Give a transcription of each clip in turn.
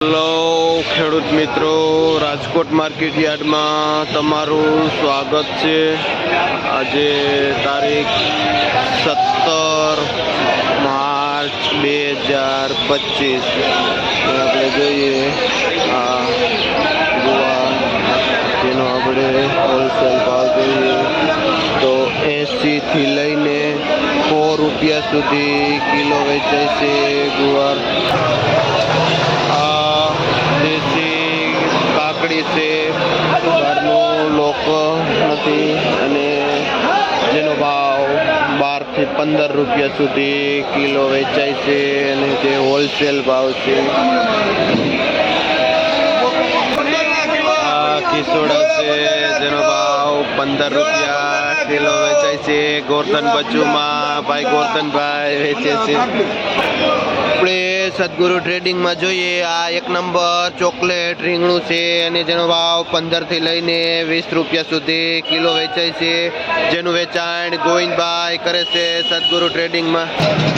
Hello, ખેડૂત મિત્રો, Rajkot market યાર્ડમાં તમારું સ્વાગત છે. આજે તારીખ સત્તર માર્ચ બે હજાર પચીસ. આપણે જોઈએ, આ ગુવાર જેનો આપણે હોલસેલ ભાવ જોઈએ. તો એંસીથી લઈને સો રૂપિયા સુધી કિલો વેચાય છે ગુવાર આ દેશી કાકડી છે બહારનું લોક નથી અને જેનો ભાવ બારથી પંદર રૂપિયા સુધી કિલો વેચાય છે અને જે હોલસેલ ભાવ છે. કિસોડા છે, જેનો ભાવ પંદર રૂપિયા કિલો વેચાય છે. ગોરધન બચુમાં ભાઈ ગોરધનભાઈ વેચે છે. સદગુરુ ટ્રેડિંગમાં જોઈએ, આ એક નંબર ચોકલેટ રીંગણું છે, અને જેનો ભાવ પંદરથી લઈને વીસ રૂપિયા સુધી કિલો વેચાય છે, જેનું વેચાણ ગોવિંદભાઈ કરે છે સદગુરુ ટ્રેડિંગમાં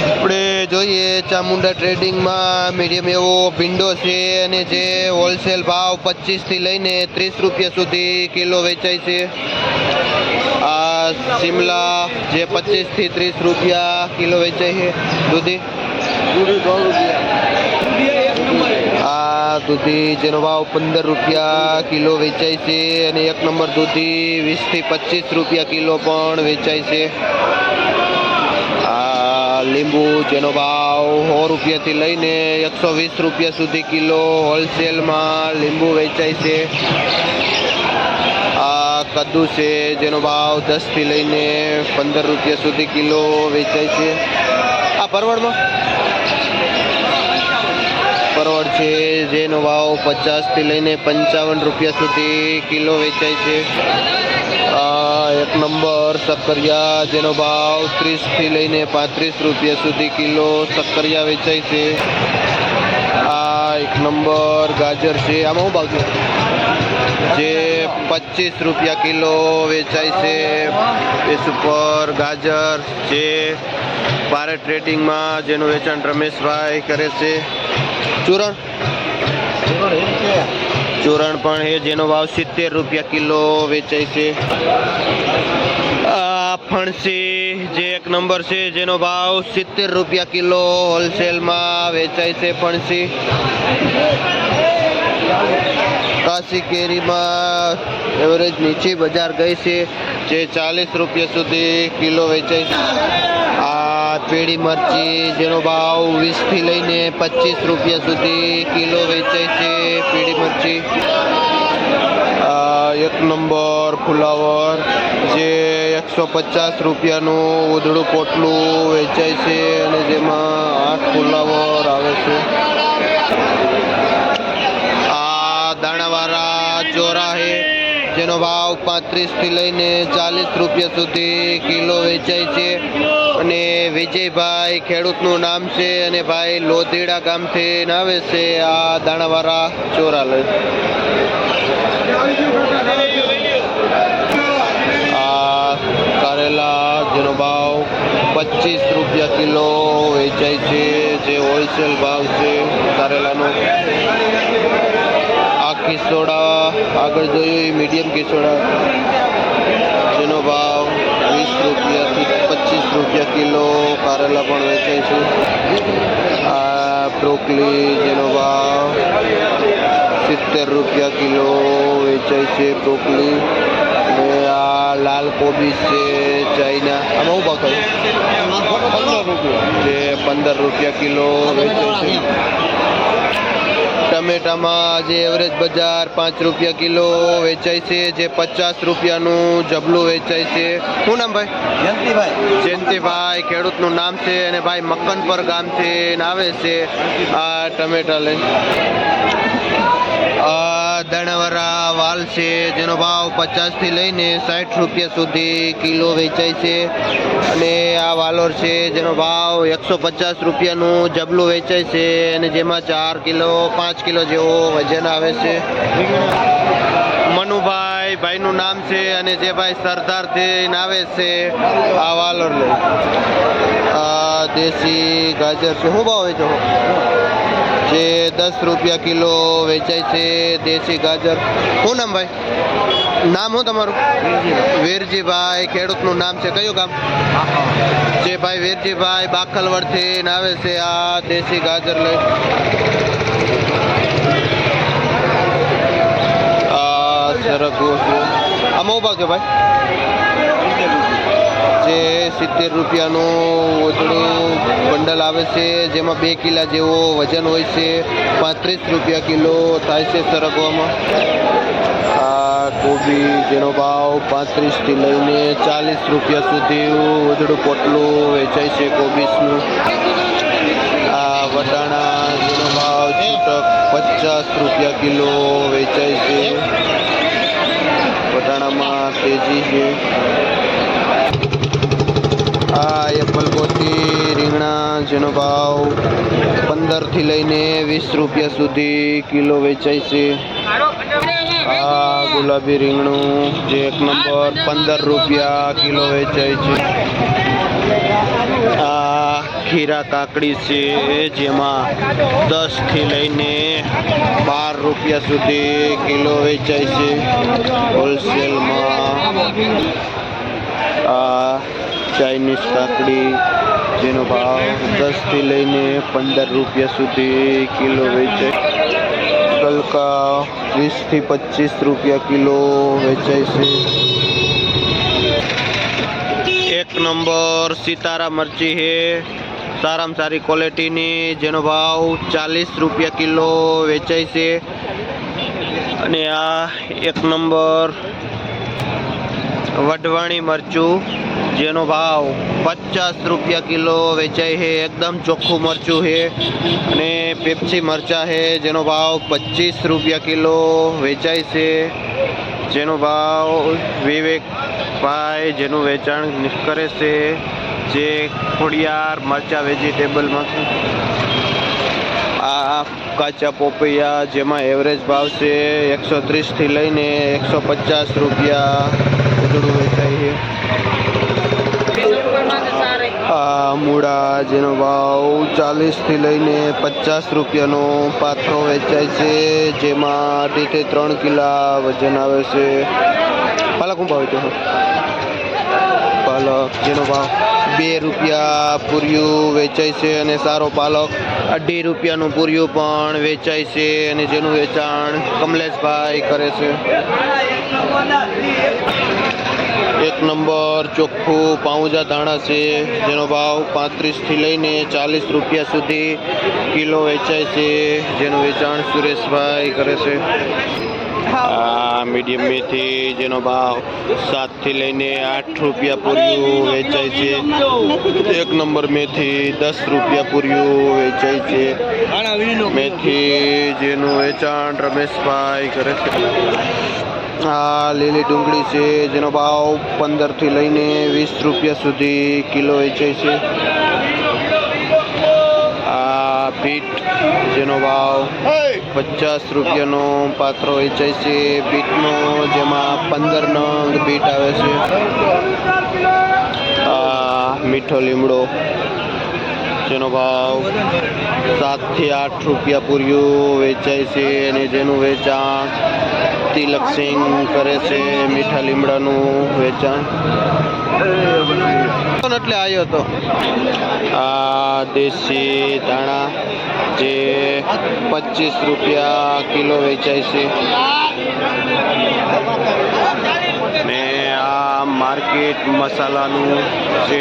આપણે જોઈએ ચામુંડા ટ્રેડિંગમાં મીડિયમ એવો ભીંડો છે, અને જે હોલસેલ ભાવ પચીસથી લઈને ત્રીસ રૂપિયા સુધી કિલો વેચાય છે. આ શિમલા જે પચીસથી ત્રીસ રૂપિયા કિલો વેચાય છે, દૂધી. આ દૂધી જેનો ભાવ પંદર રૂપિયા કિલો વેચાય છે અને એક નંબર દૂધી વીસથી પચીસ રૂપિયા કિલો પણ વેચાય છે. આ લીંબુ જેનો ભાવ સો રૂપિયાથી લઈને એકસો વીસ રૂપિયા સુધી કિલો હોલસેલમાં લીંબુ વેચાય છે. આ કદ્દુ છે જેનો ભાવ દસથી લઈને પંદર રૂપિયા સુધી કિલો વેચાય છે. આ પરવળમાં પરવળ છે જેનો ભાવ પચાસથી લઈને પંચાવન રૂપિયા સુધી કિલો વેચાય છે. એક નંબર સક્કરિયા જેનો ભાવ ત્રીસથી લઈને પાંત્રીસ રૂપિયા સુધી કિલો સક્કરિયા વેચાય છે. આ એક નંબર ગાજર છે. આમાં હું ભાવ છે? જે પચીસ રૂપિયા કિલો વેચાય છે. એ સુપર ગાજર જે ભારત ટ્રેડિંગમાં જેનું વેચાણ રમેશભાઈ કરે છે. ચૂરણ. ચૂરણ પણ છે, જેનો ભાવ સિત્તેર રૂપિયા કિલો વેચાય છે. આ ફણસી જે એક નંબર છે, જેનો ભાવ સિત્તેર રૂપિયા કિલો હોલસેલમાં વેચાય છે ફણસી. કાશી કેરીમાં એવરેજ નીચી બજાર ગઈ છે, જે ચાલીસ રૂપિયા સુધી કિલો વેચાય છે. આ પેડી મરચી, જેનો ભાવ વીસથી લઈને પચીસ રૂપિયા સુધી કિલો વેચાય છે પીળી મરચી. એક નંબર ફુલાવર, જે એકસો પચાસ રૂપિયાનું ઉધડું પોટલું વેચાય છે અને જેમાં આઠ ફુલાવર આવે છે. જેનો ભાવ પાંત્રીસથી લઈને ચાલીસ રૂપિયા સુધી કિલો વેચાય છે. અને વિજયભાઈ ખેડૂતનું નામ છે અને ભાઈ લોધીડા ગામથી આવે છે આ દાણાવાળા ચોરા લઈ આ કારેલા જેનો ભાવ પચીસ રૂપિયા કિલો વેચાય છે, જે હોલસેલ ભાવ છે કારેલાનો. આ કિસોડા આગળ જોયું એ મીડિયમ કેસોડા, જેનો ભાવ વીસ રૂપિયાથી પચીસ રૂપિયા કિલો કારેલા પણ વેચાય છે. આ બ્રોકલી જેનો ભાવ સિત્તેર રૂપિયા કિલો વેચાય છે બ્રોકલી. અને આ લાલ કોબીજ છે ચાઇના. આમાં શું ભાવ થાય? જે પંદર રૂપિયા કિલો વેચાય છે. ટમેટામાં જે એવરેજ બજાર પાંચ રૂપિયા કિલો વેચાય છે જે પચાસ રૂપિયાનું જબલું વેચાય છે. શું નામ ભાઈ? જયંતિભાઈ. જયંતિભાઈ ખેડૂતનું નામ છે અને ભાઈ મક્કનપર ગામથી આવે છે આ ટમેટા લઈને. આ દાણાવાળા વાલ છે જેનો ભાવ પચાસથી લઈને સાઠ રૂપિયા સુધી કિલો વેચાય છે. અને આ વાલોર છે, જેનો ભાવ એકસો પચાસ રૂપિયાનું જબલું વેચાય છે અને જેમાં ચાર કિલો, પાંચ કિલો જેવો વજન આવે છે. મનુભાઈ ભાઈનું નામ છે અને જે ભાઈ સરદારથી આવે છે, આ વાલોર લઈ દેશી ગાજર છે. શું ભાવ વેચો? જે દસ રૂપિયા કિલો વેચાય છે દેશી ગાજર. શું નામ ભાઈ? નામ શું તમારું? વીરજીભાઈ, ખેડૂતનું નામ છે. કયું ગામ? જે ભાઈ વીરજીભાઈ બાખલવડથી આવે છે આ દેશી ગાજર લઈ. છે આમાં ઊભા છે ભાઈ. સિત્તેર રૂપિયાનું ઓતળું બંડલ આવે છે, જેમાં બે કિલા જેવો વજન હોય છે. પાંત્રીસ રૂપિયા કિલો થાય છે સરગવામાં આ કોબી જેનો ભાવ પાંત્રીસથી લઈને ચાલીસ રૂપિયા સુધી ઓતળું પોટલું વેચાય છે કોબીસનું આ વટાણા જેનો ભાવ છૂટક પચાસ રૂપિયા કિલો વેચાય છે. વટાણામાં તેજી છે. આ એપલ કોથી રીંગણા જેનો ભાવ પંદરથી લઈને વીસ રૂપિયા સુધી કિલો વેચાય છે. આ ગુલાબી રીંગણું જે એક નંબર પંદર રૂપિયા કિલો વેચાય છે. આ ખીરા કાકડી છે જેમાં દસથી લઈને બાર રૂપિયા સુધી કિલો વેચાય છે. હોલસેલમાં આ ચાઇનીઝ કાકડી, જેનો ભાવ દસથી લઈને પંદર રૂપિયા સુધી કિલો વેચાય. કલકા વીસથી પચીસ રૂપિયા કિલો વેચાય છે. એક નંબર સિતારા મરચી છે. સારામાં સારી ક્વોલિટીની, જેનો ભાવ ચાલીસ રૂપિયા કિલો વેચાય છે. અને આ એક નંબર વઢવાણી મરચું, જેનો ભાવ પચાસ રૂપિયા કિલો વેચાય છે. એકદમ ચોખ્ખું મરચું છે અને પેપ્સી મરચા છે, જેનો ભાવ પચીસ રૂપિયા કિલો વેચાય છે. જેનો ભાવ વિવેકભાઈ જેનું વેચાણ કરે છે, જે ખોડિયાર મરચા વેજીટેબલમાંથી આ કાચા પોપૈયા જેમાં એવરેજ ભાવ છે એકસો ત્રીસથી લઈને એકસો પચાસ રૂપિયા. ઉધડું વેચાય છે આ મૂળા જેનો ભાવ ચાલીસથી લઈને પચાસ રૂપિયાનો પાથરો વેચાય છે, જેમાં અઢીથી ત્રણ કિલા વજન આવે છે. પાલક શું ભાવ છે? પાલક જેનો ભાવ બે રૂપિયા પૂર્યું વેચાય છે અને સારો પાલક. અઢી રૂપિયાનું પૂર્યું પણ વેચાય છે અને જેનું વેચાણ કમલેશભાઈ કરે છે. એક નંબર ચોખ્ખું પાઉજા ધાણા છે, જેનો ભાવ પાંત્રીસથી લઈને ચાલીસ રૂપિયા સુધી કિલો વેચાય છે, જેનું વેચાણ સુરેશભાઈ કરે છે. આ મીડિયમ મેથી જેનો ભાવ સાતથી લઈને આઠ રૂપિયા પૂર્યું વેચાય છે. એક નંબર મેથી દસ રૂપિયા પૂર્યું વેચાય છે. મેથી જેનું વેચાણ રમેશભાઈ કરે છે. આ લીલી ડુંગળી છે જેનો ભાવ પંદરથી લઈને વીસ રૂપિયા સુધી કિલો વેચાય છે. બીટ જેનો ભાવ પચાસ રૂપિયાનો પાત્રો વેચાય છે. બીટનો જેમાં પંદર નંગ બીટ આવે છે. આ મીઠો લીમડો જેનો ભાવ સાતથી આઠ રૂપિયા પૂર્યું વેચાય છે અને જેનું વેચાણ તિલકસિંહ કરે છે, મીઠા લીમડાનું વેચાણ. એટલે આવ્યો હતો આ દેશી ધાણા જે પચીસ રૂપિયા કિલો વેચાય છે. માર્કેટ મસાલાનું છે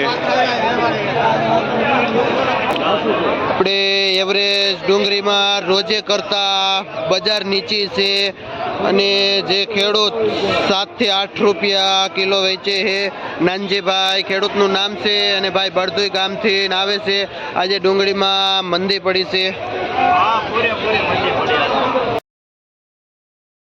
આપણે એવરેજ ડુંગળીમાં રોજે કરતા બજાર નીચી છે અને જે ખેડૂત સાતથી આઠ રૂપિયા કિલો વેચે છે. નાનજીભાઈ ખેડૂતનું નામ છે અને ભાઈ બળદુઈ ગામથી આવે છે. આજે ડુંગળીમાં મંદી પડી છે.